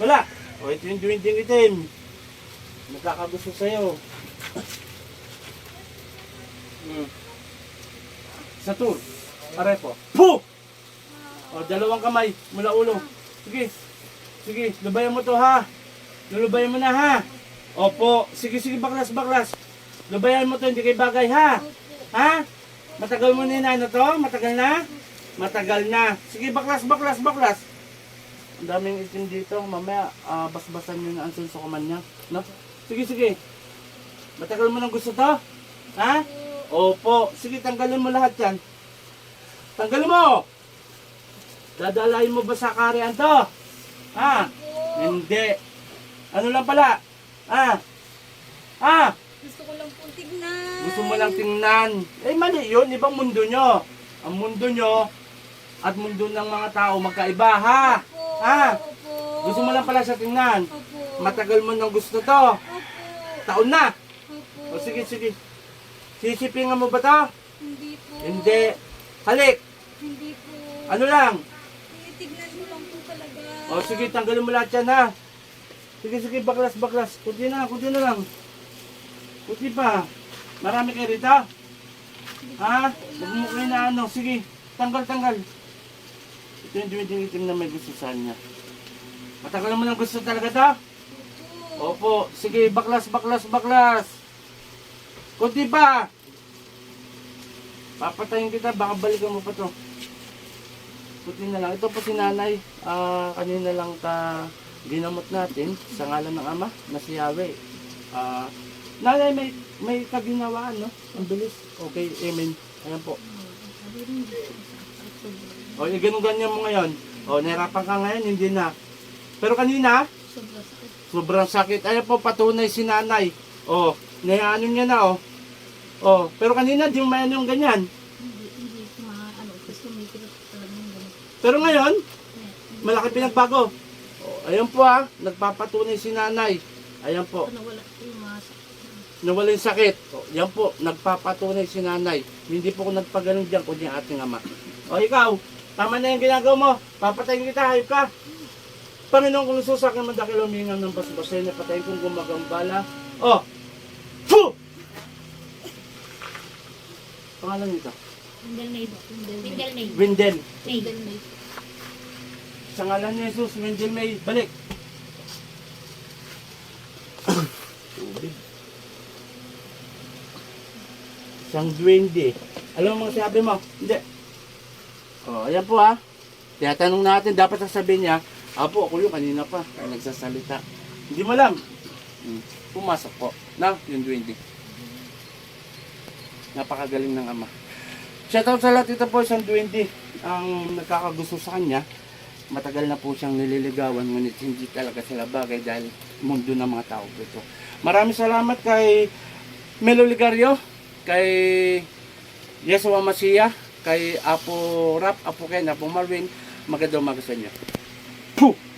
Wala. O, ito yung duwinding itim. Nagkakagusto sa'yo. Hmm. Sa tour. Pare po. Puh! O, dalawang kamay mula ulo. Sige. Sige, lubayan mo to ha. Lulubayan mo na ha. Opo. Sige, sige, baklas, baklas. Lubayan mo to, hindi kay bagay ha. Ha? Matagal mo na yung ano to? Matagal na? Matagal na. Sige, baklas, baklas, baklas. Ang daming itim dito. Mamaya, ah, basbasan nyo na ang sunsukaman niya. No? Sige, sige. Matagal mo nang gusto to? Ha? Opo. Sige, tanggalin mo lahat yan. Tanggalin mo! Dadalayin mo ba sa karian to? Ha? Hindi. Ano lang pala? Ah? Ah? Gusto ko lang pong tignan. Gusto mo lang tingnan. Eh mali yun, ibang mundo nyo. Ang mundo nyo at mundo ng mga tao magkaiba, ha? Opo. Gusto mo lang pala sa tingnan. Matagal mo nang gusto to. Taon na. O sige, sige. Sisipingan mo ba to? Hindi po. Hindi. Halik. Hindi po. Ano lang? Tinitignan mo lang po talaga. O sige, tanggalin mo lahat yan, ha? Sige, sige, baklas, baklas. Kunti na, kunti na lang. Kunti pa. Marami kayo rito? Ha? Huwag mo kayo na ano. Sige, tanggal, tanggal. Ito yung dumiting na may gusto sa kanya. Matagal mo nang gusto talaga to? Opo. Sige, baklas, baklas, baklas. Kunti pa. Papatayin kita, baka balikan mo pa to. Kunti na lang. Ito po si nanay. Ah, kanina lang ta ginamot natin sa ngalan ng ama na si Yahweh. Ah, nanay, may, may kaginawaan, no? Ang bilis. Okay, amen. Ayan po. O, yung ganun ganyan mo ngayon. O, nahirapan ka ngayon, hindi na. Pero kanina, Sobrang sakit. Sobrang sakit. Ayan po, patunay si nanay. Oh, nayaano niya na oh. Oh, pero kanina di mo mayan yung ganyan. Hindi, hindi ma, ano, kasi sumikilos talaga ganun. Pero ngayon, Eh, malaki pinagbago. Oh, ayan po ah, nagpapatunay si nanay. Ayan po, Ano, wala yung mga sakit. nawala yung sakit. Oh, yan po, nagpapatunay si nanay. Hindi po ko nagpagaling diyan kundi ating ama. O ikaw, tama na yung ginagawa mo. Papatayin kita, hayop ka. Panginoon kung sa akin madakil humingan ng basbasay na patayin kong gumagambala. Oh! Fu! Pangalan nito? Windel Maid. Windel Maid. Windel. Windel Maid. Sa ngalan ni Jesus, Windel may balik. Tubig. Isang duwende. Alam mo mga sabi mo? Hindi. Oh, ayan po ha. Tinatanong natin, dapat sasabihin niya, Apo, ako yung kanina pa, ay nagsasalita. Hindi mo alam. Hmm. Pumasok po. Na, yung duwende. Napakagaling ng ama. Shoutout sa lahat ito po isang duwende ang nagkakagusto sa kanya. Matagal na po siyang nililigawan ngunit hindi talaga sila bagay dahil mundo ng mga tao po. Maraming salamat kay Melo Ligario, kay Yesua Masia, kay Apo Rap, Apo Ken, Apo Marvin. Magandang umaga sa inyo. Puh!